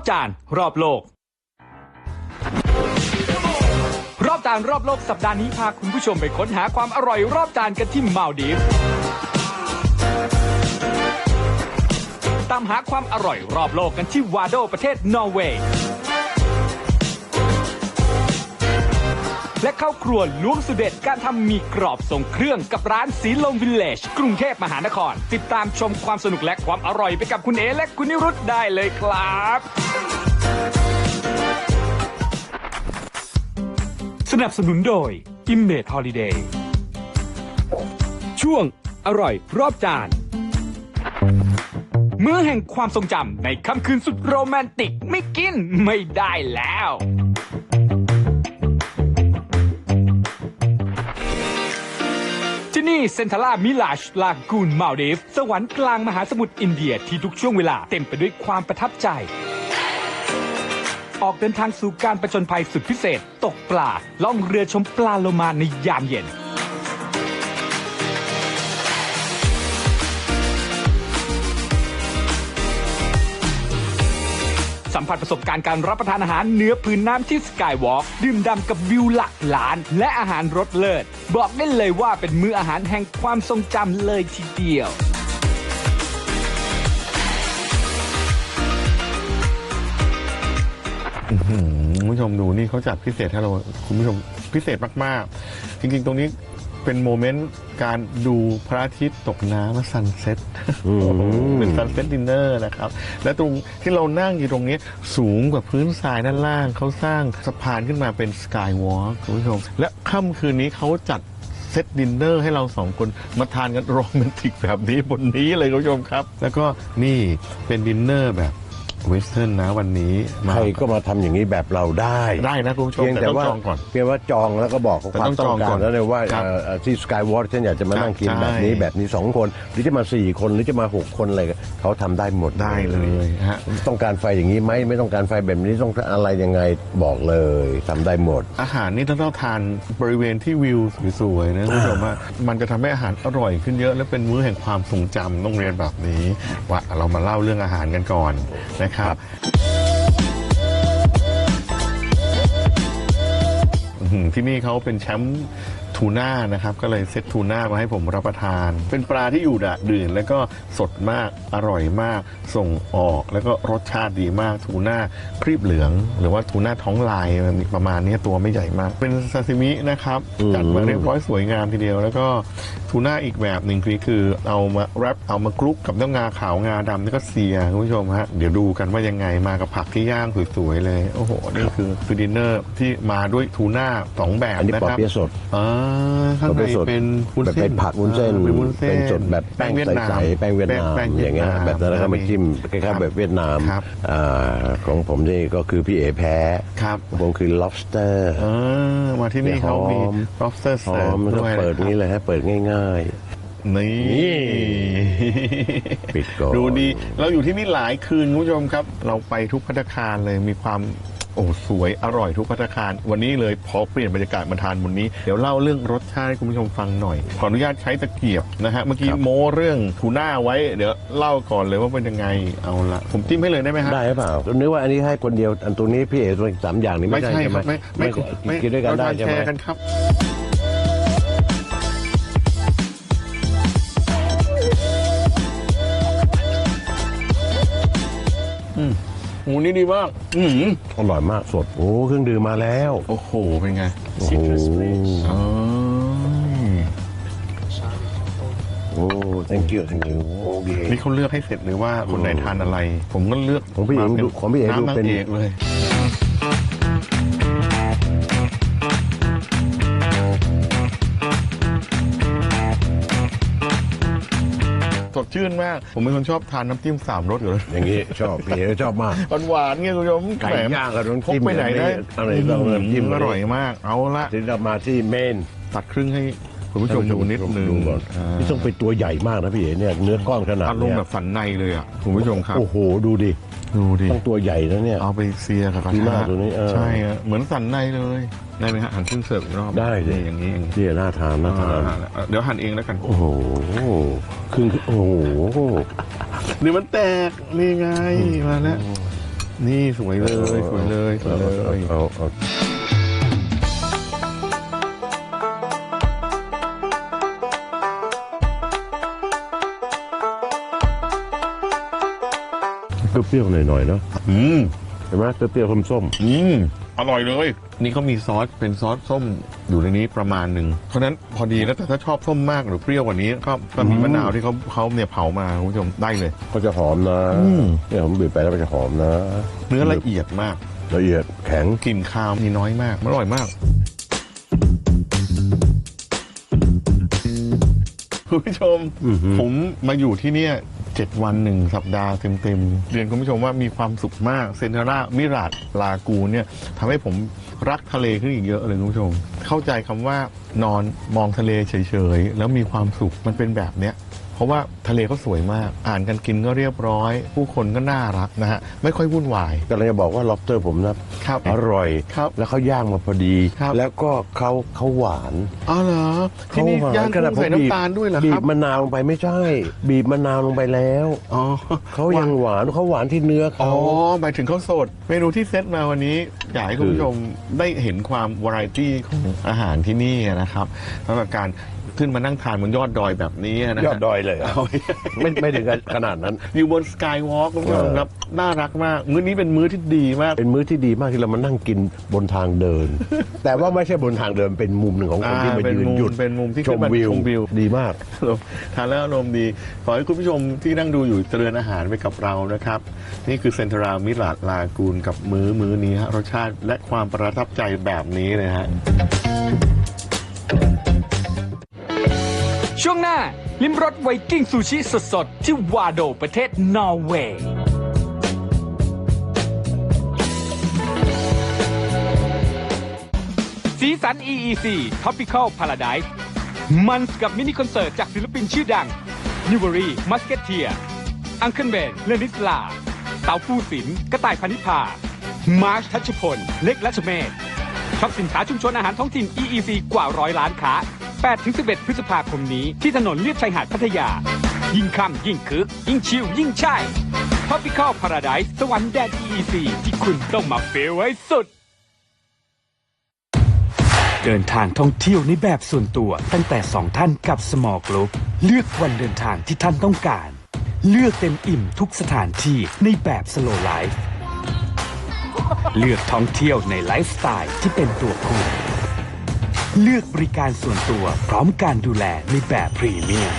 อบจานรอบโลก รอบจานรอบโลกสัปดาห์นี้พาคุณผู้ชมไปค้นหาความอร่อยรอบจานกันที่มาลดีฟตามหาความอร่อยรอบโลกกันที่วาโดประเทศนอร์เวย์ และเข้าครัวล้วงสุดเด็ดการทำหมีกรอบทรงเครื่องกับร้านสีลมวิลเลจกรุงเทพมหานคร ติดตามชมความสนุกและความอร่อยไปกับคุณเอและคุณนิรุตได้เลยครับ สนับสนุนโดย i m m a g e Holiday ช่วงอร่อยรอบจาน มื้อแห่งความทรงจำในค่ำคืนสุดโรแมนติกไม่กินไม่ได้แล้ว ที่นี่เซนทาร่ามิลาชลากูนมาลดีฟสวรรค์กลางมหาสมุทรอินเดียที่ทุกช่วงเวลาเต็มไปด้วยความประทับใจ ออกเดินทางสู่การประจนภัยสุดพิเศษ ตกปลาล่องเรือชมปลาโลมาในยามเย็น ผัสประสบการณ์การรับประทานอาหารเหนือพื้นน้ำที่สกายวอล์กดื่มด่ำกับวิวหลักล้าน และอาหารรสเลิศ บอกได้เลยว่าเป็นมื้ออาหารแห่งความทรงจำเลยทีเดียวคุณผู้ชมดูนี่เขาจัดพิเศษให้เราคุณผู้ชมพิเศษมาก ๆ จริง ๆ ตรงนี้ เป็นโมเมนต์การดูพระอาทิตย์ตกน้ำและซันเซ็ตเป็นซันเซ็ตดินเนอร์นะครับ และตรงที่เรานั่งอยู่ตรงนี้สูงกว่าพื้นทรายด้านล่าง เขาสร้างสะพานขึ้นมาเป็นสกายวอล์กคุณผู้ชม และค่ำคืนนี้เขาจัดเซตดินเนอร์ให้เราสองคนมาทานกันโรแมนติกแบบนี้บนนี้เลยคุณผู้ชมครับ แล้วก็นี่เป็นดินเนอร์แบบ เวสเทิร์นนะวันนี้มาใครก็มาทำอย่างนี้แบบเราได้ได้นะคุณผู้ชมเพียงแต่แต่ต้องว่าจองก่อน เพียงว่าจองแล้วก็บอกแต่ความต้องต้จอองงกาก่อรนแล้วเลยว่าครับเอ่อเอ่อที่สกายวอล์กฉันอยากจะมานั่งกินใช่แบบนี้แบบนี้สองคน หรือจะมาสี่คนหรือจะมาหกคนอะไรก็เขาทำได้หมดได้เลยฮะ ต้องการไฟอย่างนี้ไหมไม่ต้องการไฟแบบนี้ต้องอะไรยังไงบอกเลยทำได้หมด อาหารนี่ถ้าเราทานบริเวณที่วิวสวยๆนะคุณผู้ชมว่ามันจะทำให้อาหารอร่อยขึ้นเยอะ และเป็นมื้อแห่งความทรงจำต้องเรียนแบบนี้ว่าเรามาเล่าเรื่องอาหารกันก่อนนะครับอื้อหือที่นี่เขาเป็นแชมป์ ทูน่านะครับ ก็เลยเซตทูน่ามาให้ผมรับประทาน เป็นปลาที่อยู่ดะดื่น แล้วก็สดมากอร่อยมาก ส่งออกแล้วก็รสชาติดีมากทูน่าครีบเหลือง หรือว่าทูน่าท้องลายประมาณนี้ตัวไม่ใหญ่มาก เป็นซาซิมินะครับอืมจัดมาเรียบร้อยสวยงามทีเดียว แล้วก็ทูน่าอีกแบบหนึ่งคือคือเอามาแรปเอามาคลุกกับน้ำงาขาวงาดำแล้วก็เสียคุณผู้ชมฮะเดี๋ยวดูกันว่ายังไงมากับผักที่ย่างสวยๆเลยโอ้โหนี่คือคือดินเนอร์ที่มาด้วยทูน่าสองแบบอันนี้นะปอครับเปี๊ยะสดอ่าข้างปอในเปี๊ยะสดเป็นวุ้นแบบเส้เป็นนผักวุ้นเส้น อ่าเป็นวุ้นเส้นเป็นสดแบบแป้งเวียดนามใสๆแป้งเวียดนามแป้งอย่างเงี้ยวีดแบบนั้นแล้วก็มาจิ้มคครัล้ายๆแบบเวียดนามครับ อ่าของผมนี่ก็คือพี่เอแพ้ครับผมคือ lobster อ่ามาที่นี่เขามี หอม lobster หอเสิร์ฟมแล้วด้วยเปิดนี้เลยฮะเปิดง่าย นี่นี่ปิดก่อน ดูดี เราอยู่ที่นี่หลายคืนคุณผู้ชมครับ เราไปทุกพัตตาคารเลยมีความ โอ้สวยอร่อยทุกพัตตาคาร วันนี้เลยพอเปลี่ยนบรรยากาศมาทานบนนี้ เดี๋ยวเล่าเรื่องรสชาติให้คุณผู้ชมฟังหน่อย ขออนุญาตใช้ตะเกียบนะฮะเมื่อกี้โม้เรื่องทูน่าไว้ เดี๋ยวเล่าก่อนเลยว่าเป็นยังไงเอาละผมจิ้มให้เลยได้ไหมฮะๆได้หรือเปล่านึกว่าอันนี้ให้คนเดียวอันตรงนี้พี่เอตัวสามอย่างนี้ไม่ไม่ใช่ใช่ใช่คไหมรับไม่ไม่ไม่กินด้วยกันได้เราทาใช่ไหม แชร์กันครับ นี่ดีมาก อืมอร่อยมากสด โอ้เครื่องดื่มมาแล้วโอ้โห เป็นไงโอ้โหอ๋อโอ้ thank you thank you โอเค นี่เขาเลือกให้เสร็จเลยว่าคนไหนทานอะไร ผมก็เลือกของพี่เอกมาป็นดูของพี่เอกดูน้ำนางเป็น เอกเลย ชื่นมาก ผมเป็นคนชอบทานน้ำจิ้มสามรสอยู่แล้วอย่างนี้ชอบพี่เอกชอบมาก หวานๆเงี้ยคุณผู้ชมไก่แหมย่างกับน้ำพกจิ้มไปไหนได้อะไรเราน้ำจิ้มอร่อยมาก เอาละทีนี้เรามาที่เมนตัดครึ่งให้คุณผู้ชมดูนิดนึงดูก่อนอ่านี่ต้องเป็นตัวใหญ่มากนะพี่เอกเนี่ยเนื้อก้อนขนาดอารมเนี้ณ์ยแบบสันในเลยอะคุณผู้ชมครับ โอ้โหดูดิ ดูดิ ต้องตัวใหญ่นะเนี่ย เอาไปเซียกับกระดีมาทะกตัวนี้เออ ใช่ฮะเหมือนสันในเลย ได้ไหมฮะหั่นครึ่งเสิร์ฟอีกรอบได้สินี่อย่างนี้อย่างนี้ที่น่าทานน่าทานอ่าเดี๋ยวหั่นเองแล้วกัน โอ้โหครึ่งโอ้โหนี่มันแตกนี่ไงมาแล้ว นี่สวยเลยสวยเลยสวยเลย เอาเอาเปรี้ยวๆหน่อยๆเนาะอืมเห็นไหมเปรี้ยวๆส้มอืมอร่อยเลย นี่เขามีซอสเป็นซอสส้มอยู่ในนี้ประมาณหนึ่งเพราะฉะนั้นพอดีแล้วแต่ถ้าชอบส้มมากหรือเปรี้ยวกว่านี้ก็ก็มีมะนาวที่เขาเขาเนี่ยเผามาคุณผู้ชมได้เลย ๆก็จะหอมนะอืม เนี่ยผมบีบไปแล้วมันจะหอมนะเนื้อละเอียดมากละเอียดแข็งกลิ่นคาวมีน้อยมากมันอร่อยมากคุณผู้ชมอื้อหือผมมาอยู่ที่เนี่ย เจ็ดวันหนึ่งสัปดาห์เต็มๆ เรียนคุณผู้ชมว่ามีความสุขมากเซนทารามิราดลากูเนี่ยทำให้ผมรักทะเลขึ้นอีกเยอะเลยคุณผู้ชม เข้าใจคำว่านอนมองทะเลเฉยๆ แล้วมีความสุขมันเป็นแบบเนี้ย ราะว่าทะเลเขาสวยมาก อ่านกันกินก็เรียบร้อย ผู้คนก็น่ารักนะฮะไม่ค่อยวุ่นวาย ก็เลยจะบอกว่า lobster ผมนะครับอร่อย ครับแล้วเขาย่างมาพอดี ครับ แล้วก็เขาเขาหวานอ๋อเหรอที่นี่เขหวย่างขนดกุ้งใส่ผมบีบน้ำตาลด้วยเหรอบีครับบมะนาวลงไปไม่ใช่ บีบมะนาวลงไปแล้วอ๋อ เขายังหวานเขาหวานที่เนื้ออ๋อเขา หมายถึงข้าวสด เมนูที่เซตมาวันนี้ อยากให้คุณผู้ชมได้เห็นความวาไรตี้ของอาหารที่นี่นะครับสำหรับการ ขึ้นมานั่งทานบนยอดดอยแบบนี้นะฮะยอดดอยเลยอะเอาไม่ไม่ถึงขนาดนั้น อยู่บนสกายวอล์กคุณผู้ชมเออครับน่ารักมาก มื้อนี้เป็นมื้อที่ดีมาก เป็นมื้อที่ดีมากที่เรามานั่งกินบนทางเดิน แต่ว่าไม่ใช่บนทางเดินเป็นมุมหนึ่งของคนที่อ่ามาเป็นยืนมุมหยุดเป็นมุมที่ชขึ้มนมาวิวชมวิว ดีมากทานแล้วอารมณ์ดี ขอให้คุณผู้ชมที่นั่งดูอยู่เจริญอาหารไปกับเรานะครับ นี่คือเซนทรามิลาดลากูลกับมื้อมื้อนี้ฮะรสชาติและความประทับใจแบบนี้เลยฮะ ช่วงหน้า ลิมรสไวกิ้งซูชิสดๆ ที่วาโดประเทศนอร์เวย์สีสัน EEC Tropical Paradise มันกับมินิคอนเสิร์ตจากศิลปินชื่อดังนิว r รีมัสเกตเทียอังเคิลเบนเลนิสลาเต๋าฟูสินกระต่ายพานิพามาร์ชทัชพล เล็กและชเมศช็อปสินค้าชุมชนอาหารท้องถิ่น EEC กว่าร้อยล้านค้า 8-11 พฤษภาคมนี้ที่ถนนเลียบชายหาดพัทยา ยิ่งค่ำยิ่งคึก ยิ่งชิลยิ่งใช่ Tropical Paradise สวรรค์แดน EEC ที่คุณต้องมาเฟลไว้สุด เดินทางท่องเที่ยวในแบบส่วนตัวตั้งแต่ 2 ท่านกับ Small Group เลือกวันเดินทางที่ท่านต้องการ เลือกเต็มอิ่มทุกสถานที่ในแบบ Slow Life เลือกท่องเที่ยวในไลฟ์สไตล์ที่เป็นตัวคุณ เลือกบริการส่วนตัว พร้อมการดูแลในแบบพรีเมียม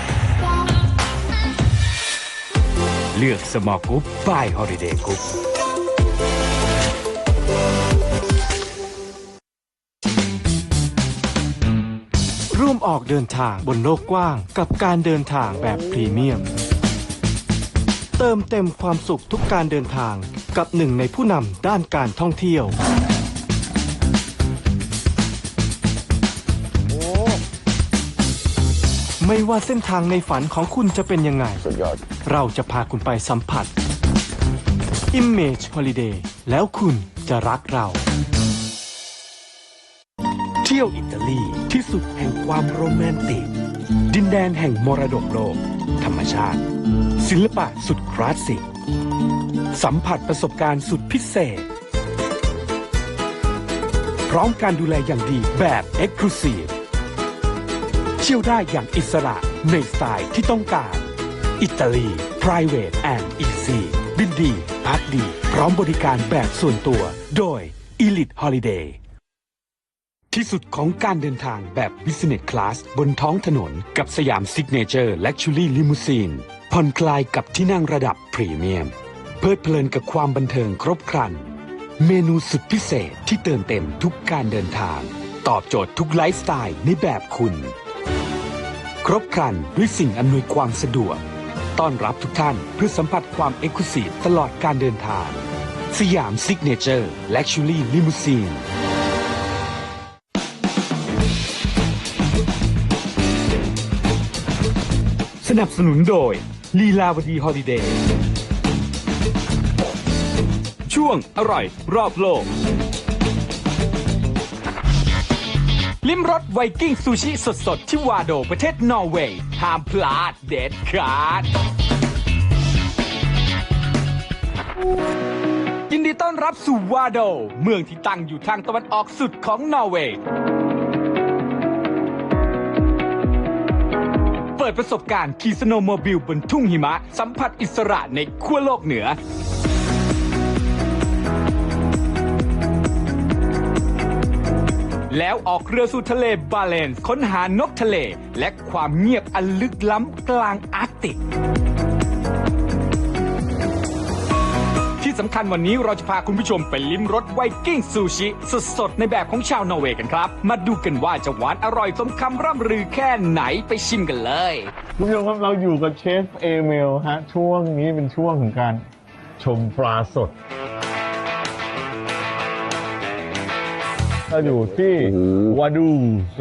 เลือก Small Group by Holiday Group ร่วมออกเดินทางบนโลกกว้าง กับการเดินทางแบบพรีเมียม เติมเต็มความสุขทุกการเดินทางกับหนึ่งในผู้นำด้านการท่องเที่ยว ไม่ว่าเส้นทางในฝันของคุณจะเป็นยังไง สุดยอด เราจะพาคุณไปสัมผัส Image Holiday แล้วคุณจะรักเรา เที่ยวอิตาลีที่สุดแห่งความโรแมนติก ดินแดนแห่งมรดกโลก ธรรมชาติ ศิลปะสุดคลาสสิก สัมผัสประสบการณ์สุดพิเศษ พร้อมการดูแลอย่างดีแบบ e x c l u s i v e เที่ยวได้อย่างอิสระในสไตล์ที่ต้องการ อิตาลี private and easy บินดีพักดี พร้อมบริการแบบส่วนตัว โดย Elite Holiday ที่สุดของการเดินทางแบบ Business Class บนท้องถนนกับสยามซิกเนเจอร์และชูรี่ลิมูซีนผ่อนคลายกับที่นั่งระดับพรีเมียม เพลิดเพลินกับความบันเทิงครบครัน เมนูสุดพิเศษที่เติมเต็มทุกการเดินทาง ตอบโจทย์ทุกไลฟ์สไตล์ในแบบคุณ รบครันด้วยสิ่งอำนวยความสะดวก ต้อนรับทุกท่านเพื่อสัมผัสความเอกลุศิตลอดการเดินทาง สยามซิกเนเจอร์และชูรี่ลิมูซีนสนับสนุนโดยลีลาวดีฮอลิเดย์ช่วงอร่อยรอบโลก ลิ้มรสไวกิ้งซูชิสดๆ ที่วาโดประเทศนอร์เวย์ห้ามพลาดเด็ดขาด ยินดีต้อนรับสู่วาโด เมืองที่ตั้งอยู่ทางตะวันออกสุดของนอร์เวย์เปิดประสบการณ์ขี่สโนโมบิลบนทุ่งหิมะ สัมผัสอิสระในขั้วโลกเหนือ แล้วออกเรือสู่ทะเลบาเลนส์ค้นหานกทะเล และความเงียบอันลึกล้ำกลางอาร์กติก ที่สำคัญวันนี้เราจะพาคุณผู้ชมไปลิ้มรสไวกิ้งซูชิ สดๆ ในแบบของชาวนอร์เวย์กันครับ มาดูกันว่าจะหวานอร่อยสมคำร่ำรือแค่ไหนไปชิมกันเลยคุณผู้ชมครับเราอยู่กับเชฟเอเมลฮะช่วงนี้เป็นช่วงของการชมปลาสด เราอยู่ที่อืมวาดู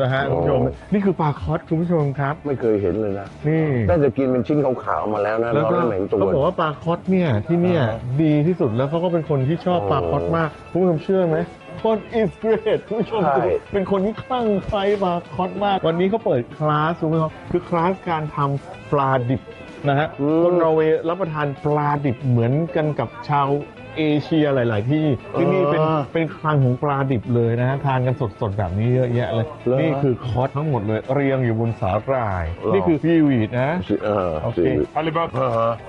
นะฮะโอ้คุณผู้ชม นี่คือปลาคอสคุณผู้ชมครับ ไม่เคยเห็นเลยนะนี่น่าจะกินเป็นชิ้นขาวๆมาแล้วนะแล้วเราก็ไม่เห็นตัว เขาบอกว่าปลาคอสเนี่ยที่เนี่ยดีที่สุดแล้วเขาก็เป็นคนที่ชอบปลาคอสมากคุณผู้ชมเชื่อไหมคนอิสเกรดคุณผู้ชมใช่ เป็นคนที่คลั่งไคล้ปลาคอสมาก วันนี้เขาเปิดคลาสคุณผู้ชมคือคลาสการทำปลาดิบนะฮะคนนอร์เวย์รับประทานปลาดิบเหมือนกันกับชาว เอเชียหลาย ๆ ที่ที่นี่เป็นเป็นคลังของปลาดิบเลยนะฮะทานกันสด ๆ แบบนี้เยอะแยะเลยนี่คือคอสทั้งหมดเลย เรียงอยู่บนสาหร่ายนี่คือซีวีดนะสิเออโอเคสิ Alibaba,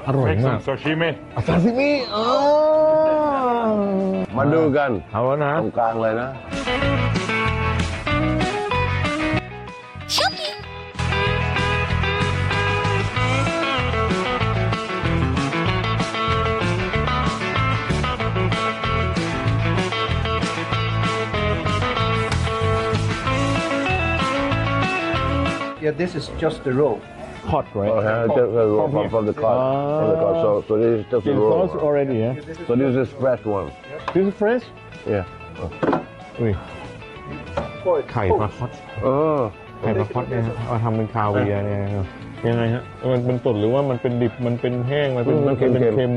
อร่อย make มาก some sashimi. ซาซิมิเออมาดูกันเอาแล้วนะ ตรงกลางเลยนะ Yeah, this is just the roll. ฮอต right Oh, yeah, just a roll from, from the cart. From the cart. So, so this is just a in roll. sauce already yeah So this is fresh one. this is fresh Yeah. อุ้ยไข่ปลาคอส เออ ไข่ปลาคอสเนี่ยฮะเอาทำเป็นคาเวียร์เนี่ยครับยังไงฮะมันเป็นสดหรือว่ามันเป็นดิบมันเป็นแห้งมันเป็น มันเค็มๆ เป็นเค็ม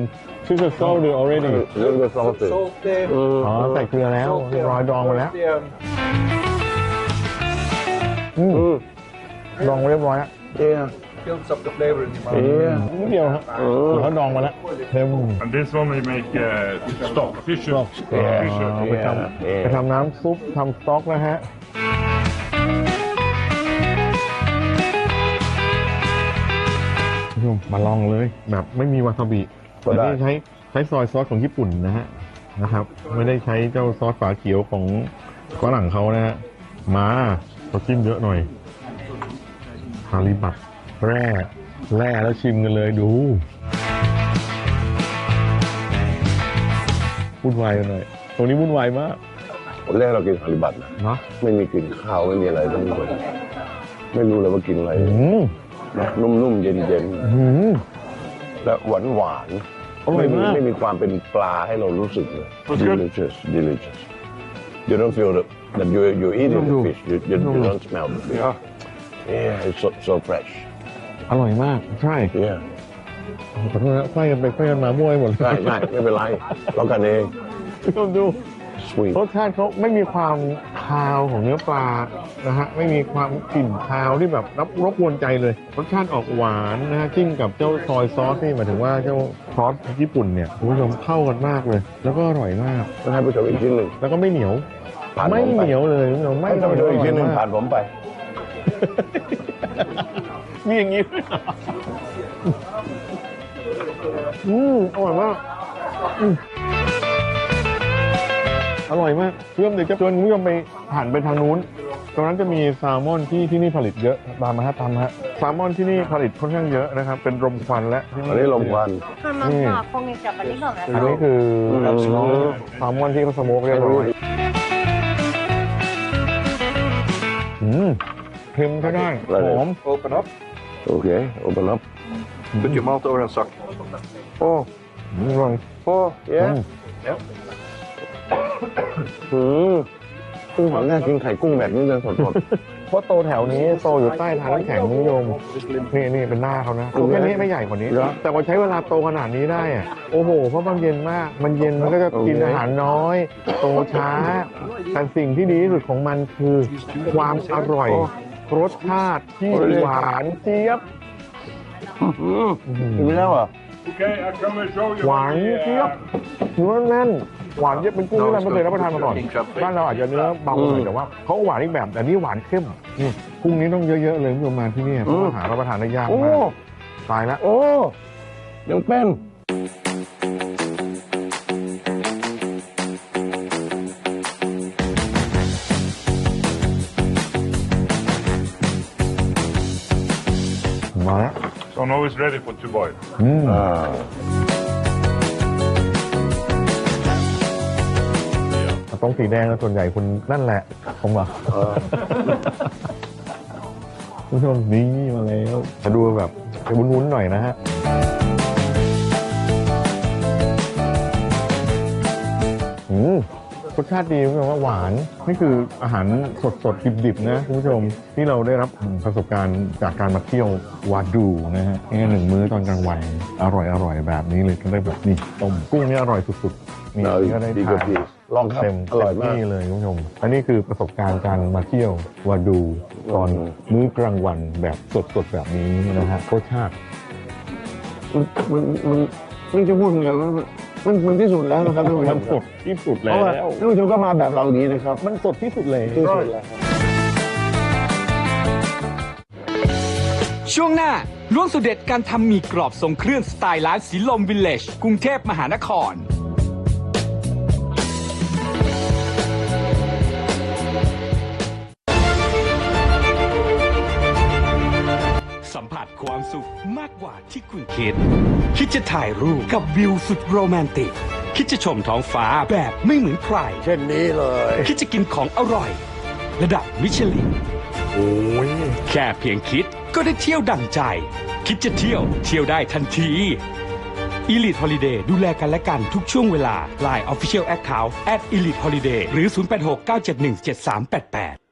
ชื่อซอสหรือ already Little bit salty. Salt, uh, อืม อ๋อใส่เกลือแล้ว salt, เรียบร้อยดองมาแล้ว the, um, อืม อืม ดองมาเรียบร้อยแล้ว Yeah. builds up the flavor in your mouth. Yeah. นิดเดียวครับเออเขาดองมาแล้วเค็ม And this one we make uh, stock, fish, Stock. fish. เอาไปท Yeah, ำ yeah. ไปทำน้ำซุปทำสต๊อกนะฮะคุณผู้ชมมาลองเลยแบบไม่มีวาซาบิก็แต่ได้ นี่ใช้ใช้ซอยซอสของญี่ปุ่นนะฮะนะครับ ไม่ได้ใช้เจ้าซอสฝาเขียวของฝรั่งเขานะฮะมาเราจิ้มเยอะหน่อยฮาริบัตแร่แร่แล้วชิมกันเลยดูวุ่นวายกันหน่อยตรงนี้วุ่นวายมากวันแรกเรากินฮาริบัตนะเนาะไม่มีกลิ่นข้าวไม่มีอะไรทั้งหมดไม่รู้เลยว่ากินอะไรอืมนะนุ่มๆเย็นอืมๆและหวานหวานๆอร่อยมากไม่มีความเป็นปลาให้เรารู้สึกเลย delicious delicious you don't feel that, that you you eating the fish you, you, you don't smell the fish yeah it's so, so fresh อร่อยมากใช่ yeah ขอโทษนะไฟกันไปไฟกันมามั่วไปหมดเลยใช่ใช่ไม่เป็นไรเรากันเองคุณผู้ชมดู sweet รสชาติเขาไม่มีความคาวของเนื้อปลานะฮะไม่มีความกลิ่นคาวที่แบบรับรบกวนใจเลย รสชาติออกหวานนะฮะจิ้มกับเจ้าซอยซอสนี่หมายถึงว่าเจ้าซอสญี่ปุ่นเนี่ยคุณผู้ชมเข้ากันมากเลย แล้วก็อร่อยมากให้ผู้ชมอีกชิ้นหนึ่งแล้วก็ไม่เหนียว ผ่านผมไปไม่เหนียวเลยคุณผู้ชมไม่ให้ท่านผู้ชมอีกชิ้นหนึ่งผ่านผมไป มีอย่างนี้อืมอร่อยมากอร่อยมากเชื่อนเดี๋ยวจะชวนคุณผู้ชมไปหันไปทางนู้น ตรงนั้นจะมีแซลมอนที่ที่นี่ผลิตเยอะตามมาฮะตามมาฮะแซลมอนที่นี่ผลิตค่อนข้างเยอะนะครับ เป็นรมควันและอันนี้รมควันทำมาจาคงอันนี้ก่อนนะอันนี้คือแซลมอนที่เขาสโมกเรียบร้อยอืม เค็มก็ได้หอม Open up, โอเค open up put your mouth over and suck. โอ้อร่อยโอ้เย้อืมอืมกุ้งหอมน่ากินไข่กุ้งแบบนี้เลยสดเพราะโตแถวนี้โตอยู่ใต้ทางน้ำแข็งนิยมนี่นี่เป็นหน้าเขานะตัวแค่นี้ไม่ใหญ่กว่านี้เหรอแต่พอใช้เวลาโตขนาดนี้ได้อะโอ้โห เพราะมันเย็นมาก มันเย็นมันก็จะกินโอเคอาหารน้อย โตช้า แต่สิ่งที่ดีที่สุดของมันคือ ความอร่อย รสชาติที่หวานเจี๊ยบๆอืมกินไม่ได้เหรอ Okay, I come and show you. หวาน how we, เจี๊ยบ uh, เนื้อแน่นหวานเยอะเป็นกุ้งที่เราไม่เคยรับประทานมาก่อนบ้านเราอาจจะเนื้อเบาหน่อยแต่ว่าเขาหวานอีกแบบแต่นี่หวานเข้มนี่กุ้งนี้ต้องเยอะๆเลยคุณผู้ชมมาที่นี่เพราะว่าหารับประทานได้ยากโอ้มากตายละโอ้ยังเป็น มาแล้ว so now it's ready for to boil. อืมอ่าต้องสีแดงแล้วส่วนใหญ่คุณนั่นแหละ ผมว่าคุณผู้ชมนี่มาแล้วจะดูแบบจะวุ้นๆหน่อยนะฮะอืม รสชาติดีคุณผู้ชมว่าหวาน นี่คืออาหารสดสดๆดิบๆนะคุณผู้ชมที่เราได้รับประสบการณ์จากการมาเที่ยววาดูนะฮะนี่หนึ่งมื้อตอนกลางวันอร่อยอร่อยๆแบบนี้เลยก็ได้แบบนี่ต้มกุ้งนี่อร่อยสุดๆนี่เอาก็ได้ดีกว่าทานพี่ลองครับเต็มอร่อยมากเต็ที่เลยคุณผู้ชมอันนี้คือประสบการณ์การมาเที่ยววาดูตอนอืมมื้อกลางวันแบบสดๆแบบนี้นะฮะรสชาติมันมันไม่จะพูดไงว่า มันมันที่สุดแล้วนะครับท่านผู้ชมันมสดที่สุดเพแล้ราะว่าวท่านผู้ชมก็มาแบบเรานี้นะครับ มันสดที่สุดเลยที่สุดแล้วครับช่วงหน้าล้วงสุดเด็ดการทำหมี่กรอบทรงเครื่องสไตล์ร้านสีลมวิลเลจกรุงเทพมหานคร มากกว่าที่คุณคิด คิดจะถ่ายรูปกับวิวสุดโรแมนติก คิดจะชมท้องฟ้าแบบไม่เหมือนใคร เช่นนี้เลย คิดจะกินของอร่อย ระดับมิชลินโอ้ยแค่เพียงคิดก็ได้เที่ยวดั่งใจ คิดจะเที่ยวเที่ยวได้ทันที Elite Holiday ดูแลกันและกันทุกช่วงเวลา Line Official Account at Elite Holiday หรือ 0869717388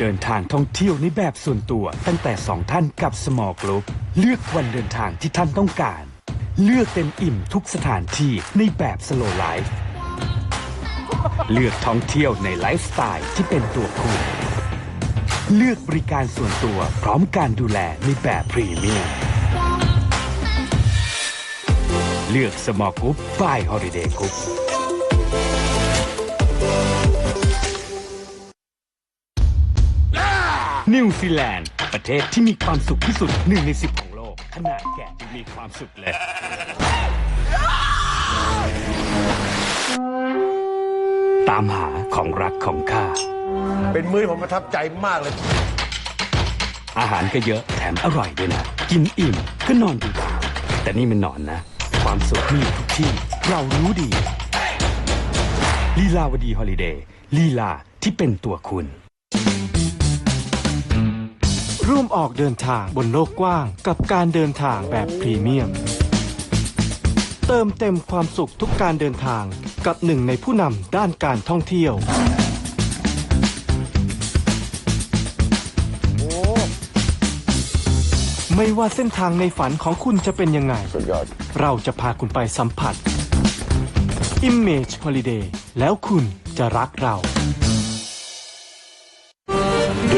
เดินทางท่องเที่ยวในแบบส่วนตัว ตั้งแต่ 2 ท่านกับ Small Group เลือกวันเดินทางที่ท่านต้องการ เลือกเต็มอิ่มทุกสถานที่ในแบบ Slow Life เลือกท่องเที่ยวในไลฟ์สไตล์ที่เป็นตัวคุณ เลือกบริการส่วนตัวพร้อมการดูแลในแบบพรีเมียมเลือกสมอ l ก r ุ u p ฝ่ายฮอลิเดย์ก r ุ u นิวซีแลนด์ ประเทศที่มีความสุขที่สุดหนึ่งในสิบของโลก ขนาดแกะยังมีความสุขเลย ตามหาของรักของข้า เป็นมื้อผมประทับใจมากเลย อาหารก็เยอะแถมอร่อยด้วยนะ กินอิ่มก็นอนดูดาวแต่นี่มันนอนนะ ความสุขมีอยู่ทุกที่ เรารู้ดี ลีลาวดีฮอลิเดย์ลีลาที่เป็นตัวคุณ ร่วมออกเดินทางบนโลกกว้าง กับการเดินทางแบบพรีเมียม เติมเต็มความสุขทุกการเดินทางกับหนึ่งในผู้นำด้านการท่องเที่ยว ไม่ว่าเส้นทางในฝันของคุณจะเป็นยังไง สุดยอด เราจะพาคุณไปสัมผัส Image Holiday แล้วคุณจะรักเรา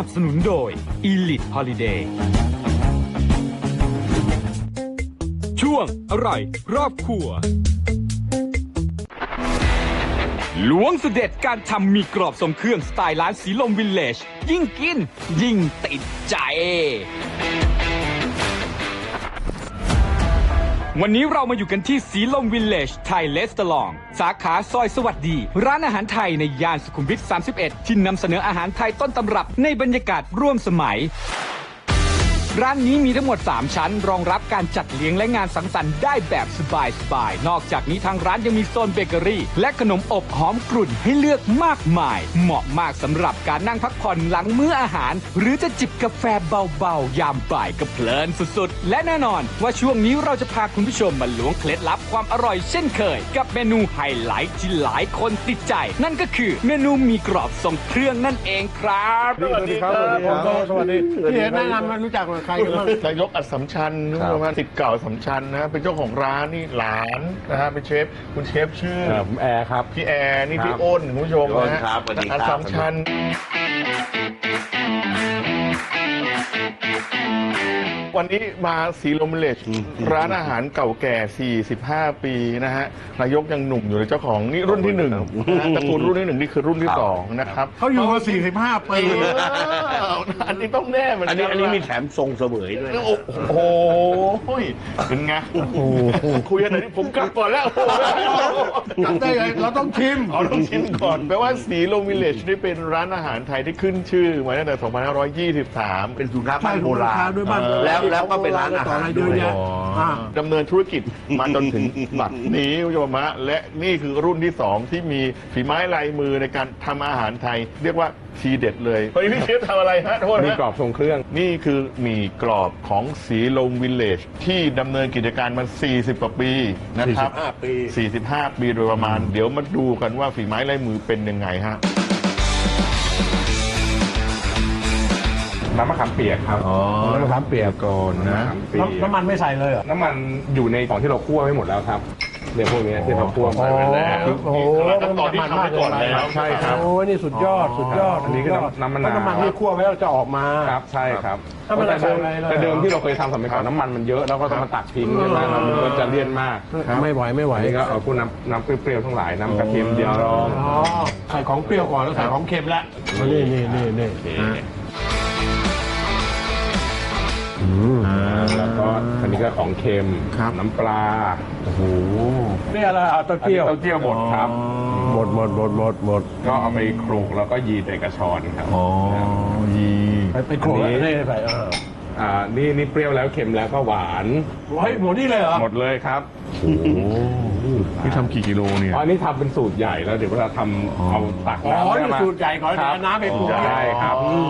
นับสนุนโดย Elite Holiday ช่วงอร่อยรอบครัวล้วงสุดเด็ดการทำมีกรอบทรงเครื่องสไตล์ร้านสีลมวิลเลจ ยิ่งกิน ยิ่งติดใจ วันนี้เรามาอยู่กันที่สีลมวิลเลจไทยเลสตลอง สาขาซอยสวัสดี ร้านอาหารไทยในย่านสุขุมวิท 31 ที่นำเสนออาหารไทยต้นตำรับในบรรยากาศร่วมสมัย ร้านนี้มีทั้งหมด 3 ชั้น รองรับการจัดเลี้ยงและงานสังสรรค์ได้แบบสบายๆนอกจากนี้ทางร้านยังมีโซนเบเกอรี่ และขนมอบหอมกรุ่นให้เลือกมากมาย เหมาะมากสำหรับการนั่งพักผ่อนหลังมื้ออาหาร หรือจะจิบกาแฟเบาๆ ยามบ่ายก็เพลินสุดๆ และแน่นอน ว่าช่วงนี้เราจะพาคุณผู้ชมมาล้วงเคล็ดลับความอร่อยเช่นเคย กับเมนูไฮไลท์ที่หลายคนติดใจ นั่นก็คือเมนูหมีกรอบทรงเครื่องนั่นเองครับ สวัสดีครับ สวัสดีครับ สวัสดีพี่เห็นแนะนำมันรู้จักกับใครกันบ้าง นายกอัศมชันนึกว่าสิทธิ์เก่าอัศมชันนะ เป็นเจ้าของร้านนี่หลานนะฮะเป็นเชฟคุณเชฟชื่อผมแอร์ครับ พี่แอร์นี่พี่ครับอ้นคุณผู้ชมพี่อ้นนะฮะครับสวัสดีครับ อัศมชันวันนี้มาสีลมเลชร้านอาหารเก่าแก่ 45 ปีนะฮะนายกยังหนุ่มอยู่เลยเจ้าของนี่รุ่นที่หนึ่งนะฮะตระกูลรุ่นที่หนึ่งนี่คือรุ่นที่สองนะครับเขาอยู่มา45ปี เอออันนี้ต้องแน่เหมือนอันกันี้นอันนี้ว่ามีแถมทรงเสวยด้วยนะโอ้โหเป็นไงคุยกันหน่อยดิผมกลับก่อนแล้วกลับได้ไงเราต้องชิมเอาต้องชิมก่อนแปลว่าสีลมวิลเลจนี่เป็นร้านอาหารไทยที่ขึ้นชื่อมาตั้งแต่ 2523 เป็นสุนทรใช่บ้านโบราณด้วยบ้านแล้วแล้วก็เป็นร้านอาหารเยอะแยะอ่าดำเนินธุรกิจมาจนถึงบัดนี้คุณผู้ชมฮะและนี่คือรุ่นที่ 2 ที่มีฝีไม้ลายมือในการทำอาหารไทย เรียกว่าทีเด็ดเลยวันนี้พี่เชฟทำอะไรฮะโทษนะมีกรอบทรงเครื่อง นี่คือหมี่กรอบของสีลมวิลเลจที่ดำเนินกิจการมา 40 กว่าปีนะครับ 45 ปี 45 ปีโดยประมาณ เดี๋ยวมาดูกันว่าฝีไม้ลายมือเป็นยังไงฮะ น้ำมะขามเปียกครับอ๋อ น้ำมะขามเปียกก่อนนะ น้ำน้ำมันไม่ใส่เลยเหรอน้ำมันอยู่ในของที่เราคั่วไว้หมดแล้วครับ เนี่ยพวกเนี้ยที่เราคั่วไว้แล้ว โอ้โหขั้นตอนที่ทำไว้ก่อนแล้วใช่ครับโอ้ยนี่สุดยอดสุดยอดอันนี้คือน้ำน้ำมะนาว น้ำมันที่คั่วไว้แล้วจะออกมา ครับใช่ครับถ้ามันแต่เดิมใส่อะไรเลย แต่เดิมที่เราเคยทำสมัยก่อนน้ำมันมันเยอะแล้วก็ต้องมาตักทิ้งใช่ไหมมันก็จะเลี่ยนมากไม่ไหวไม่ไหว อันนี้ก็เอาพวกน้ำน้ำเปรี้ยวๆทั้งหลายน้ำกระเทียมเจียวอ๋อ ใส่ของเปรี้ยวก่อนแล้วใส่ของเค็มแล้วนี่นี่นี่นี่ โอเคแล้วก็อันนี้ก็ของเค็มครับ น้ำปลาโอ้โหนี่อะไรเอาเต้าอันนี้เจี้ยว เต้าเจี้ยวบดครับ หมดหมดหมดหมดหมดก็เอาไปคลุกแล้วก็ยีใส่กระชอนครับอ๋อยีไปไปโขลกอันนี้นี่ใส่เอออ่านี่นี่เปรี้ยวแล้วเค็มแล้วก็หวาน เฮ้ยหมดนี่เลยเหรอหมดเลยครับโอ้โหนี่ทำกี่กิโลเนี่ย อ๋ออันนี้ทำเป็นสูตรใหญ่แล้วเดี๋ยวเวลาทำเอาตักอ๋อน้ำนี่มา สูตรใหญ่ก่อนคเดี๋รัยวบเอาน้ำไปปรุงใช่ครับ อืมเขา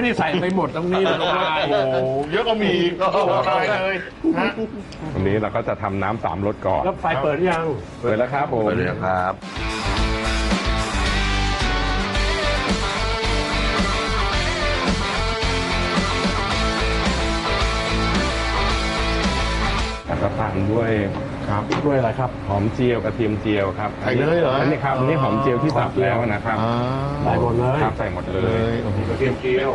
ไม่ได้ใส่ไปหมดตรงนี้เลยลงมาโอ้โหเยอะก็มีก็ตายเลยฮะวันนี้เราก็จะทำน้ำสามรสก่อนแล้วไฟเปิดหรือยังเปิดแล้วครับผมไปเลยครับแล้วก็ตามด้วย ครับด้วยอะไรครับ หอมเจียวกระเทียมเจียวครับใส่เลยเหรออันนี้ครับอันนี้หอมเจียวที่สับแล้วนะครับอ่าใส่หมดเลยครับใส่หมดเลเลย ยโอ้โหกระเทียมเจียว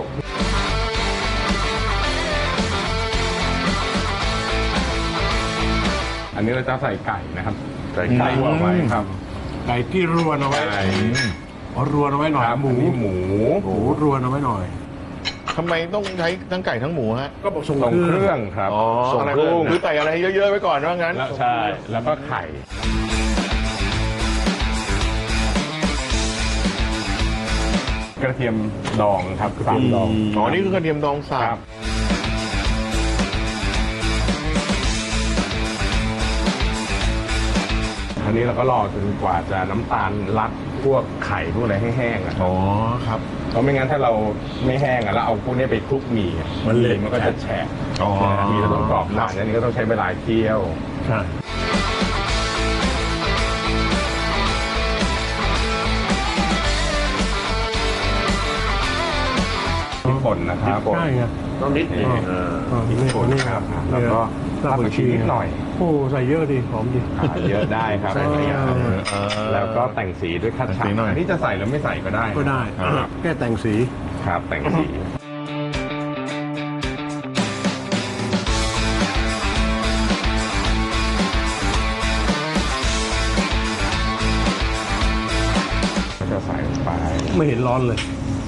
อันนี้เราจะใส่ไก่นะครับใส่ไก่เอาไว้ครับไก่ที่รวนเอาไว้ไก่อ๋อรวนเอาไว้หน่อยครับหมูอันนี้หมู หมูรวนเอาไว้หน่อย ทำไมต้องใช้ทั้งไก่ทั้งหมูฮะก็บอกส่งส่งเคเครื่รื่อองงครับอ๋อส่งอะไรเครื่องคือใส่อะไรเยอะๆไว้ก่อนว่างั้น แล้วใช่แล้วก็ไข่ กระเทียมดองครับสามดองอ๋อ นี่คือกระเทียมดองสัครับบอันนี้เราก็รอจนกว่าจะน้ำตาลรัด พวกไข่พวกอะไรให้แห้งอะอ๋อครับ เพราะไม่งั้นถ้าเราไม่แห้งอะแล้วเอาพวกนี้ไปคลุกหมี่อะมันเลยมันก็จะแฉะอ๋อหมี่เราต้องกรอบหน่อยอันนี้ก็ต้องใช้เวลาเคี่ยว ใช่พริกป่นนะครับใช่ไงต้องนิดหนึงนี่เอออ่าพริกป่นครับแล้วก็รารากกผัผักกชีชีนิดหน่อย โอ้ใส่เยอะดิหอมดิขายเยอะได้ครับใช่หลายอย่างเออ แล้วก็แต่งสีด้วยคัดแต่งฉาสีหน่อยอันนี้จะใส่หรือไม่ใส่ก็ได้ก็ได้ครับ แค่แต่งสี ครับแต่งสี ก็จะใส่ลงไปไม่เห็นร้อนเลย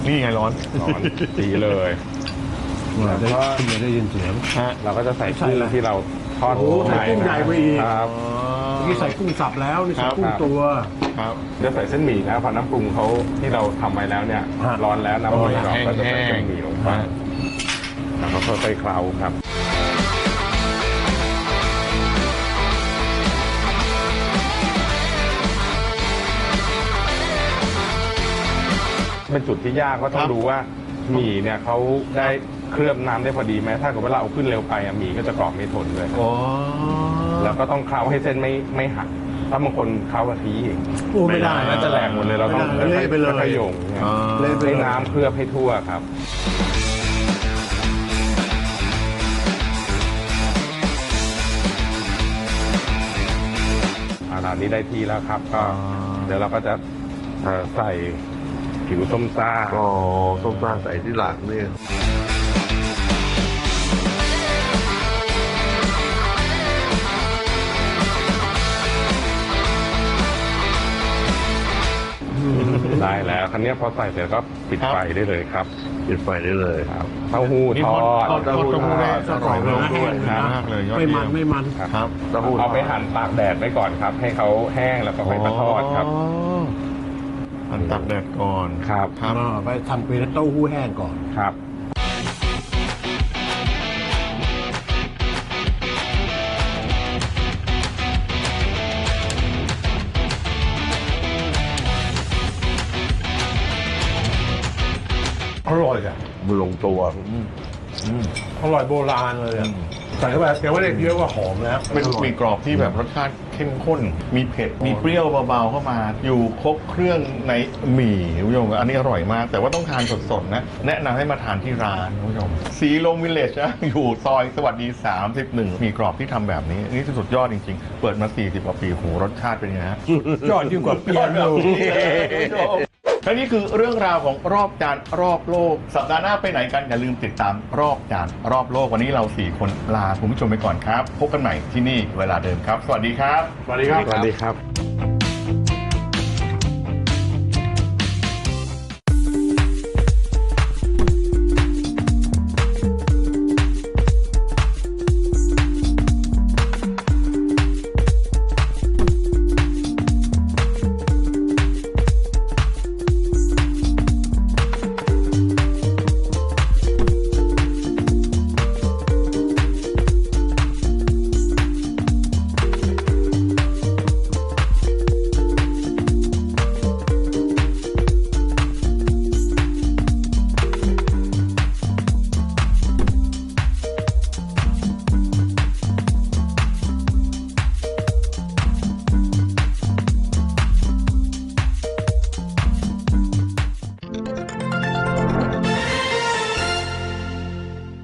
นี่ไงร้อนร้อนสีเลย แล้วก็คุณจะได้ยินเสียง ฮะเราก็จะใส่กุ้งที่เรา ทอดโอ้ใส่กุ้งใหญ่ไปอีก ครับ นี่ใส่กุ้งสับแล้วนี่ใส่ครับกุ้งตัว ครับ จะใส่เส้นหมี่แล้วพอน้ำปรุงเขาที่เราทำไว้แล้วเนี่ย ฮะ ร้อนแล้วน้ำปรุงเราก็จะใส่แห้เส้งนหมี่ลงไปฮะคแล้วก็ค่อยๆเคล้าครับ เป็นจุดที่ยากก็ต้อครังบดูว่าหมี่เนี่ยเขาได้ เคลือบน้ำได้พอดีไหมถ้าเกิดว่าเราเอาขึ้นเร็วไปอะหมี่ก็จะกรอบไม่ทนเลยอ๋อแล้วก็ต้องเคล้าให้เส้นไม่ไม่หักถ้าบางคนเคล้ากะทิเองโอ้ไม่ได้น่าจะแหลกหมดเลยเราต้องไม่ได้เละไปเลยค่อๆโยงเนี่ยอ่าเละไปให้เลยน้ำเคลือบให้ทั่วครับ อาร้านนี้ได้ที่แล้วครับก็เดี๋ยวเราก็จะเอ่อใส่ผิวส้มซ่า อ๋อส้มซ่าใส่ที่หลังเนี่ย ได้แล้วครั้นี้ยพอใส่เสร็จก็ปิดครับไฟได้เลยครับปิดไฟได้เลยครับเต้าหู้นี่ททออดดทอดเต้าหู้ได้อร่อยมากแห้งเลยนะมากเลยยอดไม่เยี่มัยนมไม่มันครับเต้าหู้เอาไปหั่นตากแดดไว้ก่อนครับ ให้เขาแห้งแล้วก็ไปมาทอดครับอ๋ออันตักแดดก่อนครับครับอ่าไปทำเป็นเต้าหู้แห้งก่อนครับ มันลงตัวอร่อยโบราณเลยอะใส่เข้าไปเดี๋ยวไม่ได้เยอะว่าหอมแล้วเป็นอร่อยหมีกรอบที่แบบรสชาติเข้มข้น มีเผ็ด มีเปรี้ยวเบาๆเข้ามา อยู่ครบเครื่องในหมี่คุณผู้ชมอันนี้อร่อยมาก แต่ว่าต้องทานสดๆนะ แนะนำให้มาทานที่ร้านคุณผู้ชม สีลมวิลเลจนะอยู่ซอยสวัสดี 31 มีกรอบที่ทำแบบนี้ นี่สุดยอดจริงๆ เปิดมา 40กว่าปีโหรสชาติเป็นไงฮะยอดยิ่งกว่าเปียโน และนี่คือเรื่องราวของรอบจานรอบโลก สัปดาห์หน้าไปไหนกัน อย่าลืมติดตามรอบจานรอบโลกวันนี้เราสี่คนลาคุณผู้ชมไปก่อนครับ พบกันใหม่ที่นี่เวลาเดิมครับ สวัสดีครับ สวัสดีครับ สวัสดีครับ